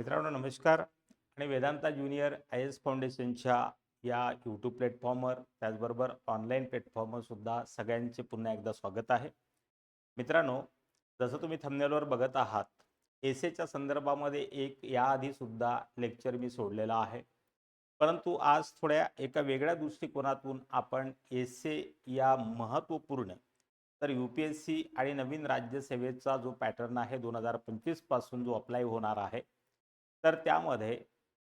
मित्रांनो नमस्कार. आणि वेदांता ज्युनियर आय एस फाउंडेशनच्या या यूट्यूब प्लॅटफॉर्मवर त्याचबरोबर ऑनलाईन प्लॅटफॉर्मवर सुद्धा सगळ्यांचे पुन्हा एकदा स्वागत आहे. मित्रांनो जसं तुम्ही थंबनेलवर बघत आहात एसेच्या संदर्भामध्ये एक याआधी सुद्धा लेक्चर मी सोडलेला आहे. परंतु आज थोड्या एका वेगळ्या दृष्टिकोनातून आपण एसे या महत्त्वपूर्ण तर यू पी एस सी आणि नवीन राज्यसेवेचा जो पॅटर्न आहे दोन हजार पंचवीसपासून जो अप्लाय होणार आहे तर त्यामध्ये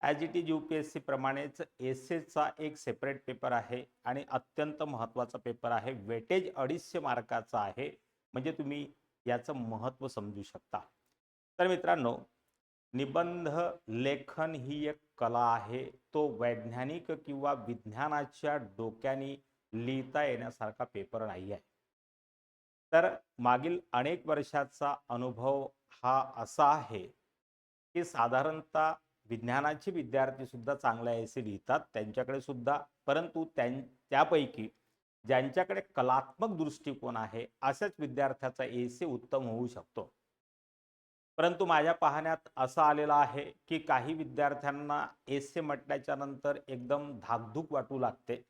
as it is U P S सीप्रमाणेच S एचा एक सेपरेट पेपर आहे आणि अत्यंत महत्त्वाचा पेपर आहे. वेटेज अडीचशे मार्काचा आहे. म्हणजे तुम्ही याचं महत्त्व समजू शकता. तर मित्रांनो निबंध लेखन ही एक कला आहे. तो वैज्ञानिक किंवा विज्ञानाच्या डोक्याने लिहिता येण्यासारखा पेपर नाही आहे तर मागील अनेक वर्षाचा अनुभव हा असा आहे की साधारणतः विज्ञानाचे विद्यार्थी सुद्धा चांगल्या ऐसे लिहितात. त्यांच्याकडे सुद्धा परंतु त्यां त्यापैकी ज्यांच्याकडे कलात्मक दृष्टिकोन आहे अशाच विद्यार्थ्याचा एसे उत्तम होऊ शकतो. परंतु माझ्या पाहण्यात असं आलेलं आहे की काही विद्यार्थ्यांना एसे म्हटल्याच्या नंतर एकदम धाकधूक वाटू लागते.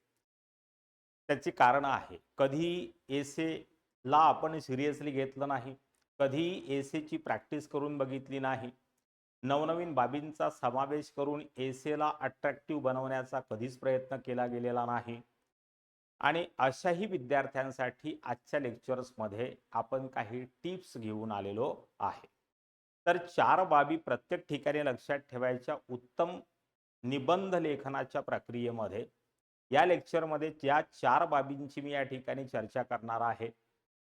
त्याची कारणं आहे. कधी एसेला आपण सिरियसली घेतलं नाही कधी एसेची प्रॅक्टिस करून बघितली नाही नवनवीन बाबींचा समावेश करून एसेला अट्रॅक्टिव्ह बनवण्याचा कधीच प्रयत्न केला गेलेला नाही. आणि अशाही विद्यार्थ्यांसाठी आजच्या लेक्चर्समध्ये आपण काही टिप्स घेऊन आलेलो आहे. तर चार बाबी प्रत्येक ठिकाणी लक्षात ठेवायच्या उत्तम निबंध लेखनाच्या प्रक्रियेमध्ये. या लेक्चरमध्ये ज्या चार बाबींची मी या ठिकाणी चर्चा करणार आहे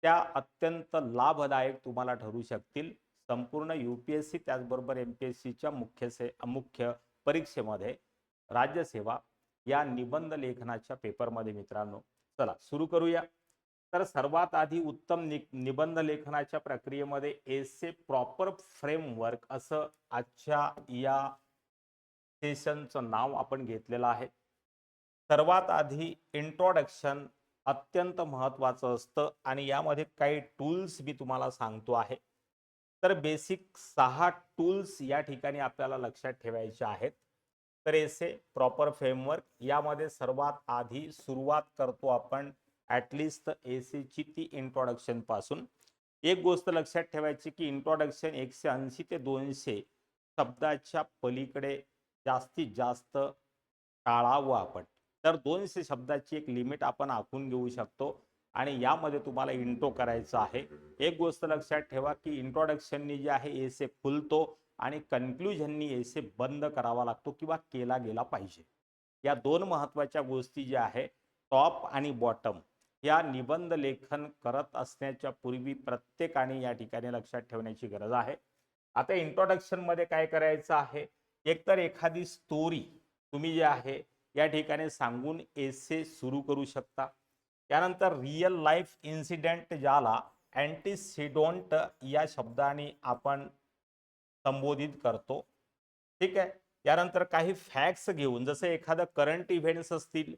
त्या अत्यंत लाभदायक तुम्हाला ठरू शकतील. संपूर्ण यू पी एस सी त्याचबरोबर एम पी एस सीच्या मुख्य से मुख्य परीक्षेमध्ये राज्यसेवा या निबंध लेखनाच्या पेपरमध्ये मित्रांनो. चला सुरू करूया. तर सर्वात आधी उत्तम नि निबंध लेखनाच्या प्रक्रियेमध्ये एसे प्रॉपर फ्रेमवर्क असं आजच्या या सेशनचं नाव आपण घेतलेलं आहे. सर्वात आधी इंट्रोडक्शन अत्यंत महत्त्वाचं असतं आणि यामध्ये काही टूल्स मी तुम्हाला सांगतो आहे. तर बेसिक सहा टूल्स या ठिकाणी आपल्याला लक्षात ठेवायचे आहेत. तर एसे प्रॉपर फ्रेमवर्क यामध्ये सर्वात आधी सुरुवात करतो आपण ॲटलिस्ट ए ती इंट्रोडक्शनपासून. एक गोष्ट लक्षात ठेवायची की इंट्रोडक्शन एकशे ऐंशी ते दोनशे शब्दाच्या पलीकडे जास्तीत जास्त टाळावं आपण. तर दोनशे शब्दाची एक लिमिट आपण आखून घेऊ शकतो. आणि यामध्ये तुम्हाला इंट्रो करायचं आहे. एक गोष्ट लक्षात ठेवा की इंट्रोडक्शननी जे आहे एसे खुलतो आणि कन्क्लुजननी एसे बंद करावा लागतो किंवा केला गेला पाहिजे. या दोन महत्त्वाच्या गोष्टी ज्या आहे टॉप आणि बॉटम या निबंध लेखन करत असण्याच्या पूर्वी प्रत्येकाने या ठिकाणी लक्षात ठेवण्याची गरज आहे. आता इंट्रोडक्शनमध्ये काय करायचं आहे? एकतर एखादी स्टोरी तुम्ही जे आहे या ठिकाणी सांगून एसे सुरू करू शकता. त्यानंतर रिअल लाईफ इन्सिडेंट ज्याला अँटीसिडोंट या शब्दाने आपण संबोधित करतो. ठीक आहे? त्यानंतर काही फॅक्ट्स घेऊन जसं एखादं करंट इव्हेंट्स असतील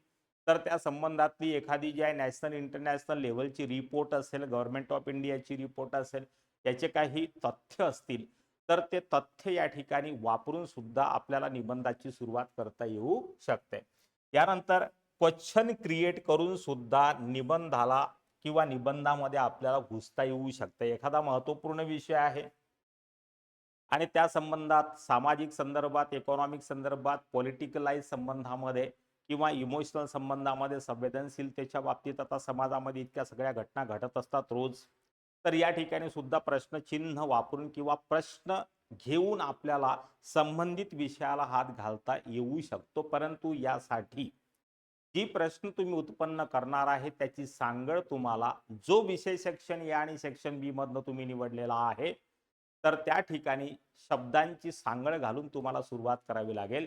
तर त्या संबंधातली एखादी जी आहे नॅशनल इंटरनॅशनल लेवलची रिपोर्ट असेल गव्हर्नमेंट ऑफ इंडियाची रिपोर्ट असेल याचे काही तथ्य असतील तर ते तथ्य या ठिकाणी वापरून सुद्धा आपल्याला निबंधाची सुरुवात करता येऊ शकते. त्यानंतर क्वेश्चन क्रिएट करून सुद्धा निबंधाला किंवा निबंधामध्ये आपल्याला घुसता येऊ शकते. एखादा महत्त्वपूर्ण विषय आहे. आणि त्या संबंधात सामाजिक संदर्भात इकॉनॉमिक संदर्भात पॉलिटिकलाइज संबंधामध्ये किंवा इमोशनल संबंधामध्ये संवेदनशीलतेच्या बाबतीत आता समाजामध्ये इतक्या सगळ्या घटना घडत असतात रोज तर या ठिकाणी सुद्धा प्रश्नचिन्ह वापरून किंवा प्रश्न घेऊन आपल्याला संबंधित विषयाला हात घालता येऊ शकतो. परंतु यासाठी जी प्रश्न तुम्ही उत्पन्न करणार आहे त्याची सांगड तुम्हाला जो विषय सेक्शन ए आणि सेक्शन बी मधनं तुम्ही निवडलेला आहे तर त्या ठिकाणी शब्दांची सांगड घालून तुम्हाला सुरुवात करावी लागेल.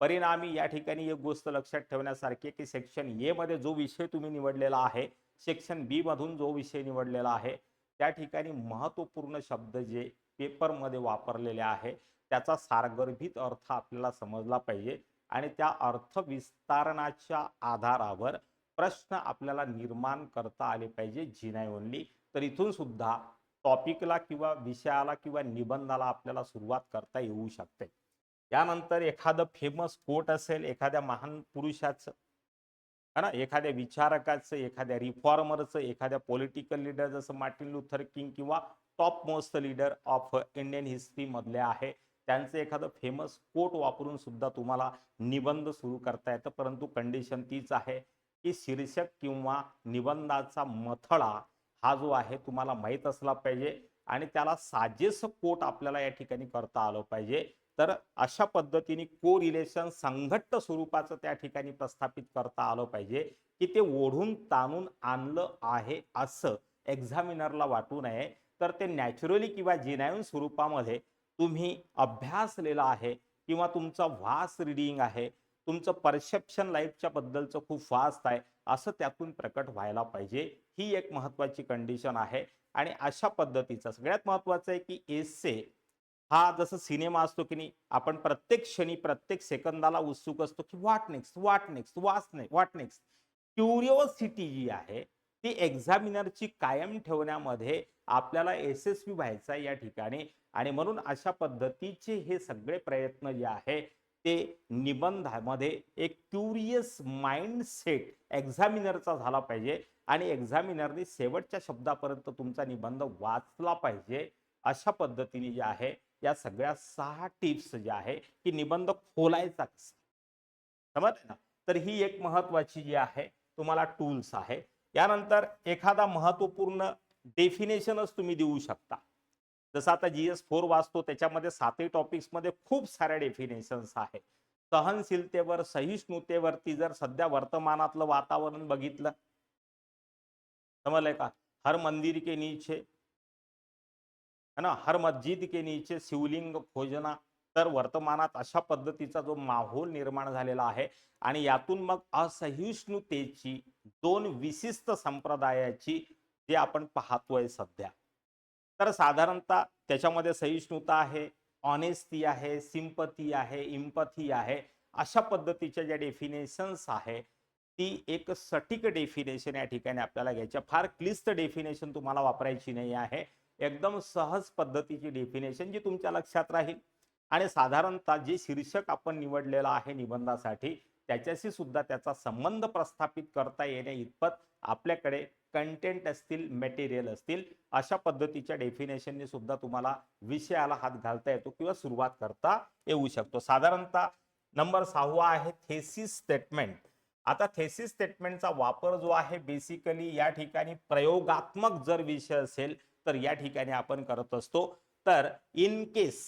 परिणामी या ठिकाणी एक गोष्ट लक्षात ठेवण्यासारखी की सेक्शन ए मध्ये जो विषय तुम्ही निवडलेला आहे सेक्शन बी मधून जो विषय निवडलेला आहे त्या ठिकाणी महत्त्वपूर्ण शब्द जे पेपरमध्ये वापरलेले आहे त्याचा सारगर्भित अर्थ आपल्याला समजला पाहिजे. आणि त्या अर्थ विस्तारणाच्या आधारावर प्रश्न आपल्याला निर्माण करता आले पाहिजे जी नाही ओनली. तर इथून सुद्धा टॉपिकला किंवा विषयाला किंवा निबंधाला आपल्याला सुरुवात करता येऊ शकते. त्यानंतर एखादं फेमस कोट असेल एखाद्या महान पुरुषाचं है ना? एखाद्या विचारकाचं एखाद्या रिफॉर्मरचं एखाद्या पॉलिटिकल लिडर जसं मार्टिन लुथर किंग किंवा top most leader of Indian history मधले आहे. त्यांचं एखादं फेमस कोट वापरून सुद्धा तुम्हाला निबंध सुरू करता येतं. परंतु कंडिशन तीच आहे की शीर्षक किंवा निबंधाचा मथळा हा जो आहे तुम्हाला माहीत असला पाहिजे आणि त्याला साजेस कोट आपल्याला या ठिकाणी करता आलं पाहिजे. तर अशा पद्धतीने को रिलेशन संघट्ट स्वरूपाचं त्या ठिकाणी प्रस्थापित करता आलं पाहिजे की ते ओढून ताणून आणलं आहे असं एक्झामिनरला वाटू नये. तर ते नॅचरली किंवा जिनायन स्वरूपामध्ये तुम्ही अभ्यासलेला आहे किंवा तुमचा व्हास रिडिंग आहे तुमचं परसेप्शन लाईफच्या बद्दलचं खूप फास्ट आहे असं त्यातून प्रकट व्हायला पाहिजे. ही एक महत्वाची कंडिशन आहे. आणि अशा पद्धतीचा सगळ्यात महत्त्वाचं आहे की एसे हा जसं सिनेमा असतो की नाही आपण प्रत्येक क्षणी प्रत्येक सेकंदाला उत्सुक असतो की वाट नेक्स्ट वाट नेक्स्ट वाच नाही वाट नेक्स्ट क्युरिओसिटी जी आहे ती एक्झामिनरची कायम ठेवण्यामध्ये आपल्याला यशस्वी व्हायचं आहे या ठिकाणी. आणि म्हणून अशा पद्धतीचे हे सगळे प्रयत्न जे आहे ते निबंधामध्ये एक क्युरियस माइंडसेट एक्झामिनरचा झाला पाहिजे. आणि एक्झामिनरने शेवटच्या शब्दापर्यंत तुमचा निबंध वाचला पाहिजे. अशा पद्धतीने जे आहे या सगळ्या सहा टिप्स ज्या आहे की निबंध खोलायचा कसा. समजलं ना? तर ही एक महत्वाची जी आहे तुम्हाला टूल्स आहे. यानंतर एखादा महत्त्वपूर्ण डेफिनेशनच तुम्ही देऊ शकता. जसं आता जी एस फोर वाचतो त्याच्यामध्ये सातही टॉपिक्समध्ये खूप साऱ्या डेफिनेशन्स आहे सहनशीलतेवर सहिष्णुतेवरती जर सध्या वर्तमानातलं वातावरण बघितलं समजलंय का? हर मंदिर के नीचे है ना? हर मस्जिद के नीचे शिवलिंग खोजना तर वर्तमानात अशा पद्धतीचा जो माहोल निर्माण झालेला आहे. आणि यातून मग असहिष्णुतेची दोन विशिष्ट संप्रदायाची जे आपण पाहतोय सध्या. तर साधारणतः त्याच्यामध्ये सहिष्णुता आहे ऑनेस्टी आहे सिम्पथी आहे इम्पथी आहे अशा पद्धतीच्या ज्या डेफिनेशन्स आहे ती एक सटीक डेफिनेशन या ठिकाणी आपल्याला घ्यायच्या फार क्लिस्त डेफिनेशन तुम्हाला वापरायची नाही आहे. एकदम सहज पद्धतीची डेफिनेशन जी तुमच्या लक्षात राहील. आणि साधारणतः जे शीर्षक आपण निवडलेलं आहे निबंधासाठी त्याच्याशी सुद्धा त्याचा संबंध प्रस्थापित करता येण्या इतपत आपल्याकडे कंटेंट असतील मटेरियल असतील अशा पद्धतीच्या डेफिनेशनने सुद्धा तुम्हाला विषयाला हात घालता येतो किंवा सुरुवात करता येऊ शकतो. साधारणतः नंबर सहावा आहे थेसिस स्टेटमेंट आता थेसिस स्टेटमेंटचा वापर जो आहे बेसिकली या ठिकाणी प्रयोगात्मक जर विषय असेल तर या ठिकाणी आपण करत असतो. तर इन केस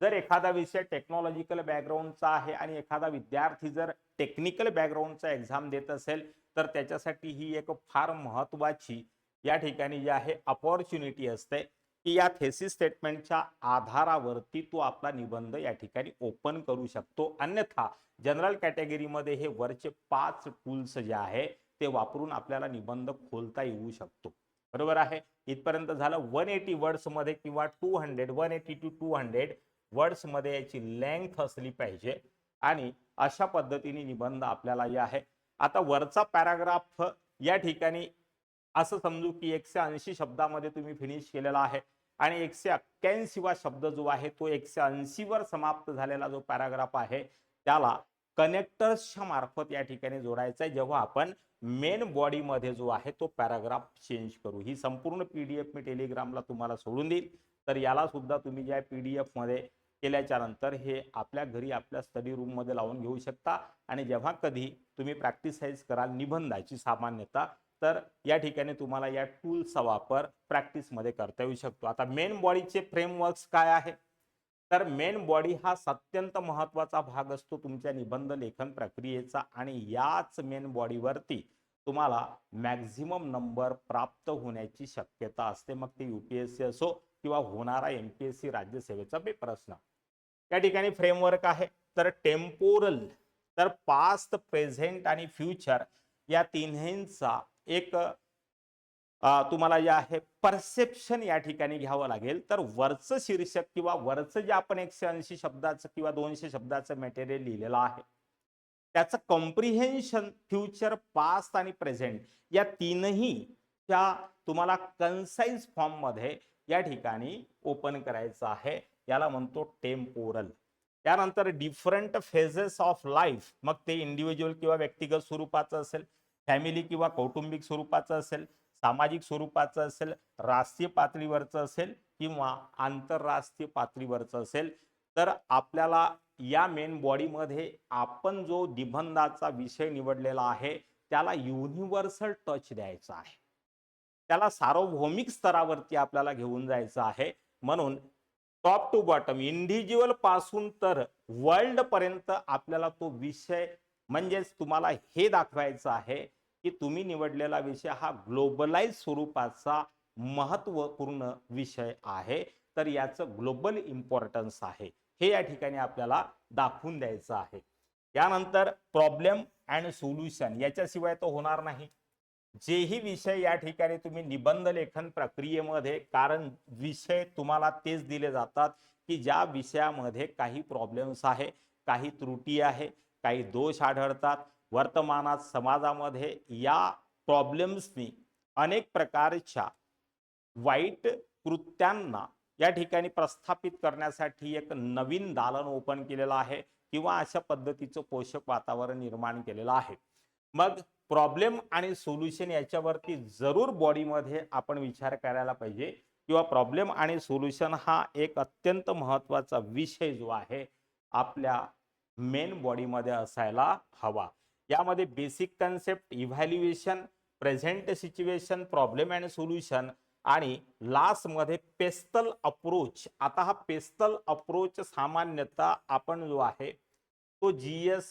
जर एखादा विषय टेक्नॉलॉजिकल बॅकग्राऊंडचा आहे आणि एखादा विद्यार्थी जर टेक्निकल बॅकग्राऊंडचा एक्झाम देत असेल तर त्याच्यासाठी ही एक फार महत्वाची या ठिकाणी जी आहे अपॉर्च्युनिटी असते की या थेसिस स्टेटमेंटच्या आधारावरती तो आपला निबंध या ठिकाणी ओपन करू शकतो. अन्यथा जनरल कॅटेगरीमध्ये हे वरचे पाच टूल्स जे आहे ते वापरून आपल्याला निबंध खोलता येऊ शकतो. बरोबर आहे? इथपर्यंत झालं वन एटी वर्ड्समध्ये किंवा two hundred one eighty to two hundred वर्ड्समध्ये याची लेंथ असली पाहिजे. आणि अशा पद्धतीने निबंध आपल्याला जे आहे आता वरचा पॅराग्राफ या ठिकाणी असं समजू की एकशे ऐंशी शब्दामध्ये तुम्ही फिनिश केलेला आहे. आणि एकशे एक्क्याऐंशीवा शब्द जो आहे तो एकशे ऐंशीवर समाप्त झालेला जो पॅराग्राफ आहे त्याला कनेक्टर्सच्या मार्फत या ठिकाणी जोडायचा आहे. जेव्हा आपण मेन बॉडीमध्ये जो आहे तो पॅराग्राफ चेंज करू. ही संपूर्ण पीडीएफ मी टेलिग्रामला तुम्हाला सोडून देईल. तर याला सुद्धा तुम्ही ज्या पीडीएफमध्ये केल्याच्यानंतर हे आपल्या घरी आपल्या स्टडी रूममध्ये लावून घेऊ शकता. आणि जेव्हा कधी तुम्ही प्रॅक्टिसाइज कराल निबंधाची सामान्यता तर या ठिकाणी तुम्हाला या टूलचा वापर प्रॅक्टिसमध्ये करता येऊ शकतो. आता मेन बॉडीचे फ्रेमवर्क्स काय आहे? तर मेन बॉडी हा अत्यंत महत्त्वाचा भाग असतो तुमच्या निबंध लेखन प्रक्रियेचा आणि याच मेन बॉडीवरती तुम्हाला मॅक्झिमम नंबर प्राप्त होण्याची शक्यता असते. मग ते युपीएससी असो किंवा होणारा एमपीएससी राज्यसेवेचा पेपर असणं या ठिकाणी फ्रेमवर्क आहे. तर टेम्पोरल तर पास्ट प्रेझेंट आणि फ्युचर या तिन्हींचा एक तुम्हाला जे आहे परसेप्शन या ठिकाणी घ्यावं लागेल. तर वरचं शीर्षक किंवा वरचं जे आपण एकशे ऐंशी शब्दाचं किंवा दोनशे शब्दाचं मटेरियल लिहिलेलं आहे. त्याचं कॉम्प्रिहेन्शन फ्युचर पास्ट आणि प्रेझेंट या तीनही त्या तुम्हाला कन्साईज फॉर्ममध्ये या ठिकाणी ओपन करायचं आहे. याला म्हणतो टेम्पोरल त्यानंतर डिफरंट फेजेस ऑफ लाईफ मग ते इंडिव्हिज्युअल किंवा व्यक्तिगत स्वरूपाचं असेल फॅमिली किंवा कौटुंबिक स्वरूपाचं असेल सामाजिक स्वरूपाचं असेल राष्ट्रीय पातळीवरचं असेल किंवा आंतरराष्ट्रीय पातळीवरचं असेल तर आपल्याला या मेन बॉडीमध्ये आपण जो निबंधाचा विषय निवडलेला आहे त्याला युनिव्हर्सल टच द्यायचा आहे. त्याला सार्वभौमिक स्तरावरती आपल्याला घेऊन जायचं आहे. म्हणून टॉप टू बॉटम इंडिव्हिज्युअलपासून तर वर्ल्ड पर्यंत आपल्याला तो विषय म्हणजेच तुम्हाला हे दाखवायचं आहे की तुम्ही निवडलेला विषय हा ग्लोबलाइज स्वरूपाचा महत्त्वपूर्ण विषय आहे. तर याचं ग्लोबल इम्पॉर्टन्स आहे. हे या ठिकाणी आपल्याला दाखवून द्यायचं आहे. यानंतर प्रॉब्लेम अँड सोल्युशन याच्याशिवाय तो होणार नाही. जेही विषय या ठिकाणी तुम्ही निबंध लेखन प्रक्रियेमध्ये कारण विषय तुम्हाला तेच दिले जातात की ज्या विषयामध्ये काही प्रॉब्लेम्स आहे काही त्रुटी आहे काही दोष आढळतात. वर्तमानात समाजामध्ये या प्रॉब्लेम्सनी अनेक प्रकारच्या वाईट कृत्यांना या ठिकाणी प्रस्थापित करण्यासाठी एक नवीन दालन ओपन केलेलं आहे किंवा अशा पद्धतीचं पोषक वातावरण निर्माण केलेलं आहे. मग प्रॉब्लेम आणि सोल्युशन याच्यावरती जरूर बॉडीमध्ये आपण विचार करायला पाहिजे. किंवा प्रॉब्लेम आणि सोल्युशन हा एक अत्यंत महत्त्वाचा विषय जो आहे आपल्या मेन बॉडीमध्ये असायला हवा. यामध्ये basic concept evaluation present situation problem and solution आणि लास्टमध्ये अप्रोच आता हा पेस्तल अप्रोच सामान्यतः आपण जो आहे तो जी एस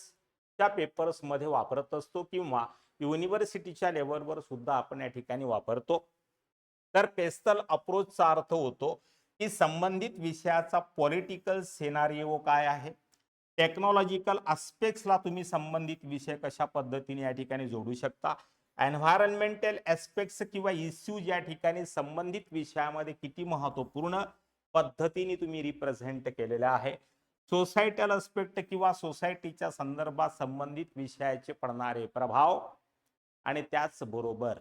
च्या पेपर्समध्ये वापरत असतो किंवा युनिव्हर्सिटीच्या लेवलवर सुद्धा आपण या ठिकाणी वापरतो. तर पेस्टल अप्रोचचा अर्थ होतो की संबंधित विषयाचा पॉलिटिकल सेनारिओ काय आहे? टेक्नॉलॉजिकल ला तुम्ही संबंधित विषय कशा पद्धतीने या ठिकाणी जोडू शकता? एन्व्हायरमेंटल ऍस्पेक्ट्स किंवा इश्यूज या ठिकाणी संबंधित विषयामध्ये किती महत्त्वपूर्ण पद्धतीने तुम्ही रिप्रेझेंट केलेले आहे? सोसायटल अस्पेक्ट किंवा सोसायटीच्या संदर्भात संबंधित विषयाचे पडणारे प्रभाव आणि त्याचबरोबर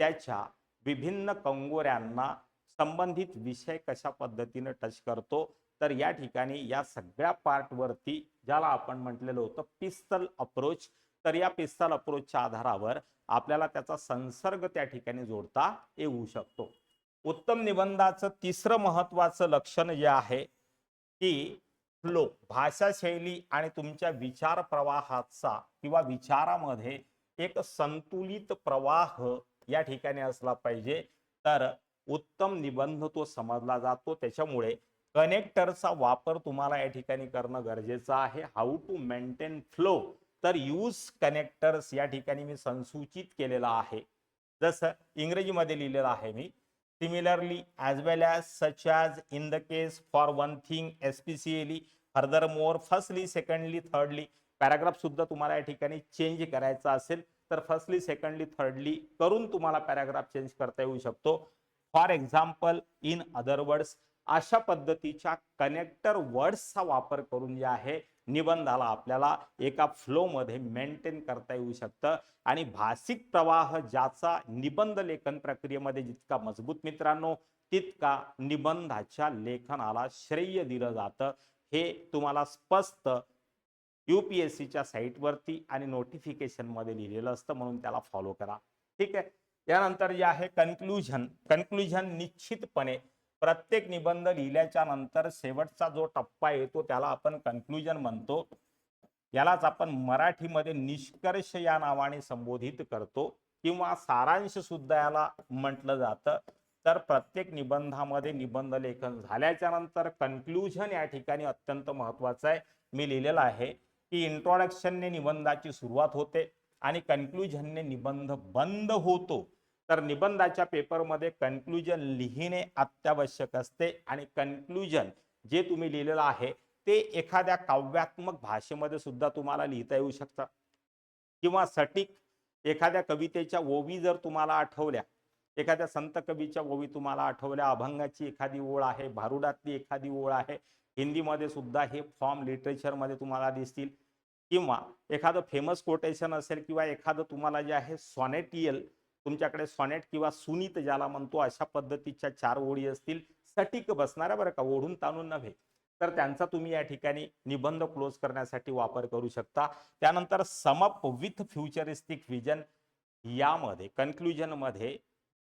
त्याच्या विभिन्न कंगोऱ्यांना संबंधित विषय कशा पद्धतीने टच करतो तर या ठिकाणी या सगळ्या पार्टवरती ज्याला आपण म्हटलेलं होतं पिस्तल अप्रोच तर या पिस्तल अप्रोचच्या आधारावर आपल्याला त्याचा संसर्ग त्या ठिकाणी जोडता येऊ शकतो. उत्तम निबंधाचं तिसरं महत्वाचं लक्षण जे आहे की फ्लो भाषा शैली आणि तुमच्या विचार प्रवाहाचा किंवा विचारामध्ये एक संतुलित प्रवाह या ठिकाणी असला पाहिजे. तर उत्तम निबंध तो समजला जातो. त्याच्यामुळे कनेक्टरचा वापर तुम्हाला या ठिकाणी करणं गरजेचं आहे. हाऊ टू मेंटेन फ्लो तर यूज कनेक्टर्स या ठिकाणी मी संसूचित केलेला आहे. जसं इंग्रजीमध्ये लिहिलेलं आहे मी similarly as well as, such as, in the case for one thing especially furthermore, more firstly secondly thirdly paragraph सुद्धा तुम्हाला या ठिकाणी चेंज करायचा असेल तर फर्स्टली सेकंडली थर्डली करून तुम्हाला पॅराग्राफ चेंज करता येऊ शकतो. For example in other words अशा पद्धतीच्या कनेक्टर वर्ड्सचा वापर करून जे आहे निबंधाला आपल्याला एका फ्लोमध्ये मेंटेन करता येऊ शकतं. आणि भाषिक प्रवाह ज्याचा निबंध लेखन प्रक्रियेमध्ये जितका मजबूत मित्रांनो तितका निबंधाच्या लेखनाला श्रेय दिलं जातं. हे तुम्हाला स्पष्ट युपीएससीच्या साईटवरती आणि नोटिफिकेशनमध्ये लिहिलेलं असतं म्हणून त्याला फॉलो करा. ठीक आहे? यानंतर जे आहे कन्क्लुजन कन्क्लुजन निश्चितपणे प्रत्येक निबंध लिहिल्याच्या नंतर शेवटचा जो टप्पा येतो त्याला आपण कन्क्लुजन म्हणतो. यालाच आपण मराठीमध्ये निष्कर्ष या नावाने संबोधित करतो किंवा सारांश सुद्धा याला म्हटलं जातं. तर प्रत्येक निबंधामध्ये निबंध लेखन झाल्याच्यानंतर कन्क्लुजन या ठिकाणी अत्यंत महत्वाचं आहे. मी लिहिलेलं आहे की इंट्रोडक्शनने निबंधाची सुरुवात होते आणि कन्क्लुजनने निबंध बंद होतो. तर निबंधाच्या पेपरमध्ये कन्क्लुजन लिहिणे अत्यावश्यक असते आणि कन्क्लुजन जे तुम्ही लिहिलेलं आहे ते एखाद्या काव्यात्मक भाषेमध्ये सुद्धा तुम्हाला लिहिता येऊ शकतं. किंवा सटीक एखाद्या कवितेच्या ओवी जर तुम्हाला आठवल्या एखाद्या संत कवीच्या ओवी तुम्हाला आठवल्या अभंगाची एखादी ओळ आहे भारुडातली एखादी ओळ आहे हिंदीमध्ये सुद्धा हे फॉर्म लिटरेचरमध्ये तुम्हाला दिसतील. किंवा एखादं फेमस कोटेशन असेल किंवा एखादं तुम्हाला जे आहे सॉनेटियल तुमच्याकडे सॉनेट किंवा सुनीत ज्याला म्हणतो अशा पद्धतीच्या चार ओळी असतील सटीक बसणाऱ्या बरं का ओढून ताणून नव्हे. तर त्यांचा तुम्ही या ठिकाणी निबंध क्लोज करण्यासाठी वापर करू शकता. त्यानंतर समअप विथ फ्युचरिस्टिक विजन यामध्ये कन्क्लुजनमध्ये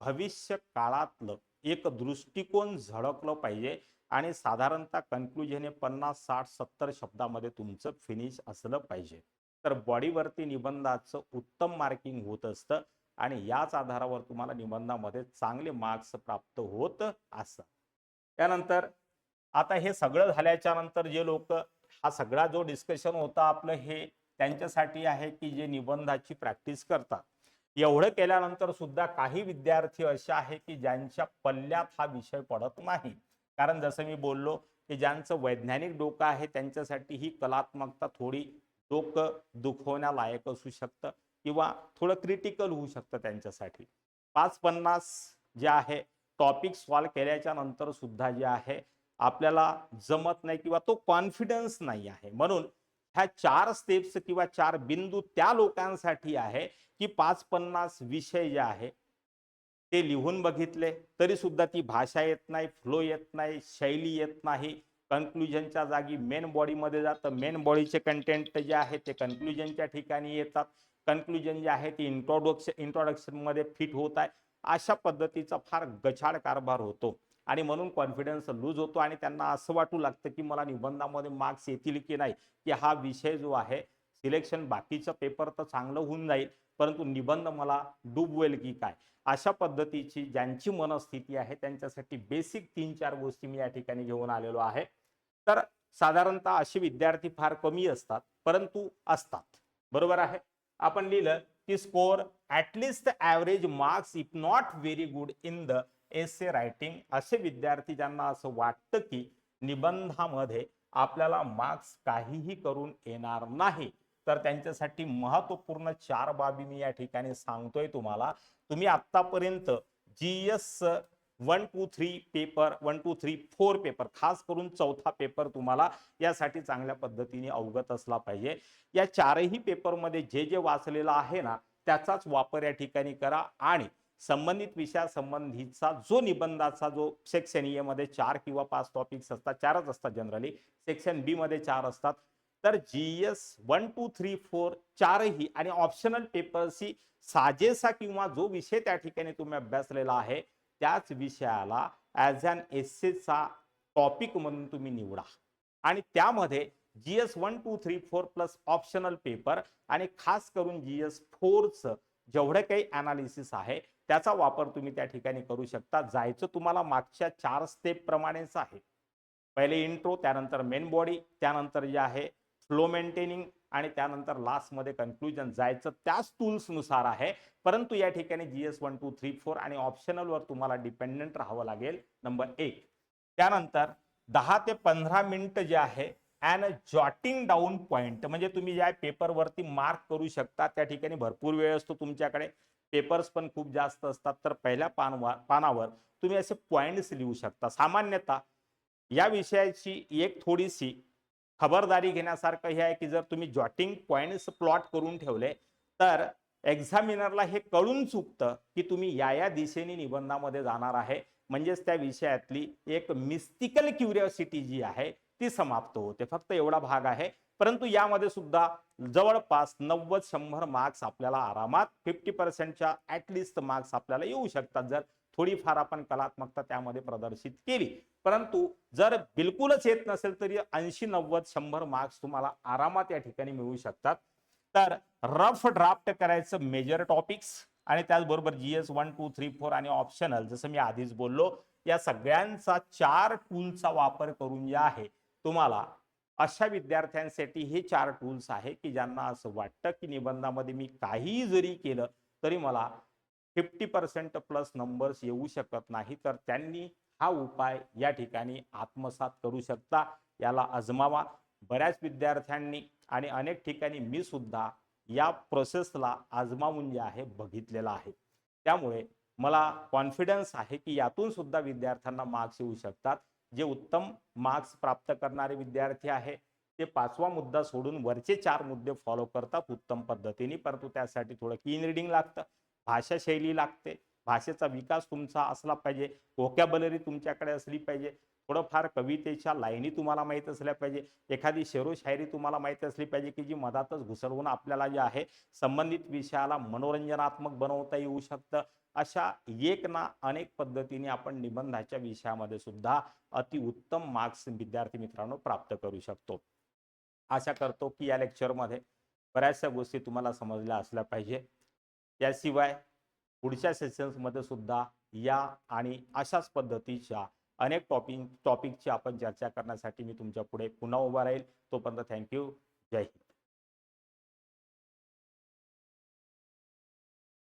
भविष्य काळातलं एक दृष्टिकोन झळकलं पाहिजे आणि साधारणतः कन्क्लुजन हे पन्नास साठ सत्तर शब्दामध्ये तुमचं फिनिश असलं पाहिजे. तर बॉडीवरती निबंधाचं उत्तम मार्किंग होत असतं. आणि याच आधारावर तुम्हाला निबंधामध्ये चांगले मार्क्स प्राप्त होत असतात. त्यानंतर आता हे सगळं झाल्याच्यानंतर जे लोक हा सगळा जो डिस्कशन होता आपलं हे त्यांच्यासाठी आहे की जे निबंधाची प्रॅक्टिस करतात. एवढं केल्यानंतर सुद्धा काही विद्यार्थी असे आहे की ज्यांच्या पल्ल्यात हा विषय पडत नाही. कारण जसं मी बोललो की ज्यांचं वैज्ञानिक डोकं आहे त्यांच्यासाठी ही कलात्मकता थोडी डोकं दुखवण्यालायक असू शकतं. किंवा थोडं क्रिटिकल होऊ शकतं त्यांच्यासाठी. पाच पन्नास जे आहे टॉपिक सॉल्व केल्याच्यानंतर सुद्धा जे आहे आपल्याला जमत नाही किंवा तो कॉन्फिडन्स नाही आहे. म्हणून ह्या चार स्टेप्स किंवा चार बिंदू त्या लोकांसाठी आहे की पाच पन्नास विषय जे आहे ते लिहून बघितले तरी सुद्धा ती भाषा येत नाही फ्लो येत नाही शैली येत नाही. कन्क्लुजनच्या जागी मेन बॉडीमध्ये जातं. मेन बॉडीचे कंटेंट जे आहे ते कन्क्लुजनच्या ठिकाणी येतात. कन्क्लुजन जे आहे ते इंट्रोडक्शन इंट्रोडक्शनमध्ये फिट होत आहे. अशा पद्धतीचा फार गछाड कारभार होतो. आणि म्हणून कॉन्फिडन्स लूज होतो आणि त्यांना असं वाटू लागतं की मला निबंधामध्ये मार्क्स येतील की नाही की हा विषय जो आहे सिलेक्शन बाकीचं पेपर तर चांगलं होऊन जाईल परंतु निबंध मला डुबवेल की काय? अशा पद्धतीची ज्यांची मनस्थिती आहे त्यांच्यासाठी बेसिक तीन चार गोष्टी मी या ठिकाणी घेऊन आलेलो आहे. तर साधारणतः असे विद्यार्थी फार कमी असतात परंतु असतात. बरोबर आहे? आपण लिहिलं की score at least average marks if not very good in the essay writing असे विद्यार्थी ज्यांना असं वाटतं की निबंधामध्ये आपल्याला मार्क्स काहीही करून येणार नाही तर त्यांच्यासाठी महत्त्वपूर्ण चार बाबी मी या ठिकाणी सांगतोय तुम्हाला. तुम्ही आतापर्यंत G S one two three paper one two three four paper खास करून चौथा पेपर तुम्हाला यासाठी चांगल्या पद्धतीने अवगत असला पाहिजे. या चारही पेपरमध्ये जे जे वाचलेलं आहे ना त्याचाच वापर या ठिकाणी करा आणि संबंधित विषयासंबंधीचा जो निबंधाचा जो सेक्शन ए मध्ये चार किंवा पाच टॉपिक्स असतात चारच असतात जनरली सेक्शन बी मध्ये चार असतात. तर G S one two three four चारही आणि ऑप्शनल पेपरशी साजेसा किंवा जो विषय त्या ठिकाणी तुम्ही अभ्यासलेला आहे त्याच विषयाला ॲज अन एसेचा टॉपिक म्हणून तुम्ही निवडा. आणि त्यामध्ये G S one two three four plus optional paper आणि खास करून जी एस फोरचं जेवढं काही अनालिसिस आहे त्याचा वापर तुम्ही त्या ठिकाणी करू शकता. जायचं तुम्हाला मागच्या चार स्टेप प्रमाणेच आहे. पहिले इंट्रो त्यानंतर मेन बॉडी त्यानंतर जे आहे फ्लो मेंटेनिंग आणि त्यानंतर लास्टमध्ये कन्क्लुजन जायचं त्याच टूल्सनुसार आहे. परंतु या ठिकाणी G S one two three four आणि ऑप्शनलवर तुम्हाला डिपेंडंट राहावं लागेल. नंबर एक. त्यानंतर दहा ते पंधरा मिनिट जे आहे अँड जॉटिंग डाऊन पॉईंट म्हणजे तुम्ही ज्या पेपरवरती मार्क करू शकता त्या ठिकाणी भरपूर वेळ असतो तुमच्याकडे. पेपर्स पण खूप जास्त असतात तर पहिल्या पानवा पानावर तुम्ही असे पॉईंट्स लिहू शकता. सामान्यतः या विषयाची एक थोडीशी खबरदारी घेण्यासारखं हे आहे की जर तुम्ही जॉटिंग पॉईंट्स प्लॉट करून ठेवले तर एक्झामिनरला हे कळून चुकतं की तुम्ही या या दिशेने निबंधामध्ये जाणार आहे. म्हणजेच त्या विषयातली एक मिस्टिकल क्युरिओसिटी जी आहे ती समाप्त होते. फक्त एवढा भाग आहे. परंतु यामध्ये सुद्धा जवळपास नव्वद शंभर मार्क्स आपल्याला आरामात फिफ्टी पर्सेंटच्या ऍटलिस्ट मार्क्स आपल्याला येऊ शकतात. जर थोडीफार आपण कलात्मकता त्यामध्ये प्रदर्शित केली परंतु जर बिलकुलच येत नसेल तरी ऐंशी नव्वद शंभर मार्क्स तुम्हाला आरामात या ठिकाणी मिळू शकतात. तर रफ ड्राफ्ट करायचं मेजर टॉपिक्स आणि त्याचबरोबर G S one two three four आणि ऑप्शनल जसं मी आधीच बोललो या सगळ्यांचा चार टूलचा वापर करून जे आहे तुम्हाला अशा विद्यार्थ्यांसाठी हे चार टूल्स आहे की ज्यांना असं वाटतं की निबंधामध्ये मी काहीही जरी केलं तरी मला फिफ्टी पर्सेंट प्लस नंबर्स येऊ शकत नाही. तर त्यांनी हा उपाय या ठिकाणी आत्मसात करू शकता. याला अजमावा बऱ्याच विद्यार्थ्यांनी आणि अनेक ठिकाणी मी सुद्धा या प्रोसेसला आजमावून जे आहे बघितलेलं आहे. त्यामुळे मला कॉन्फिडन्स आहे की यातून सुद्धा विद्यार्थ्यांना मार्क्स येऊ शकतात. जे उत्तम मार्क्स प्राप्त करणारे विद्यार्थी आहे ते पाचवा मुद्दा सोडून वरचे चार मुद्दे फॉलो करतात उत्तम पद्धतीने. परंतु त्यासाठी थोडं कीन रिडिंग लागतं भाषाशैली लागते भाषेचा विकास तुमचा असला पाहिजे वोकॅबलरी तुमच्याकडे असली पाहिजे थोडंफार कवितेच्या लाईनी तुम्हाला माहीत असल्या पाहिजे एखादी शेरो शायरी तुम्हाला माहीत असली पाहिजे की जी मधातच घुसळवून आपल्याला जे आहे संबंधित विषयाला मनोरंजनात्मक बनवता येऊ शकतं. अशा एक ना अनेक पद्धतीने आपण निबंधाच्या विषयामध्ये सुद्धा अतिउत्तम मार्क्स विद्यार्थी मित्रांनो प्राप्त करू शकतो. आशा करतो की या लेक्चरमध्ये बऱ्याचशा गोष्टी तुम्हाला समजल्या असल्या पाहिजे. याशिवाय पुढच्या सेशन्समध्ये सुद्धा या आणि अशाच पद्धतीच्या अनेक टॉपिक टॉपिकची आपण चर्चा करण्यासाठी मी तुमच्यापुढे पुन्हा उभा राहील. तोपर्यंत थँक्यू जय हिंद.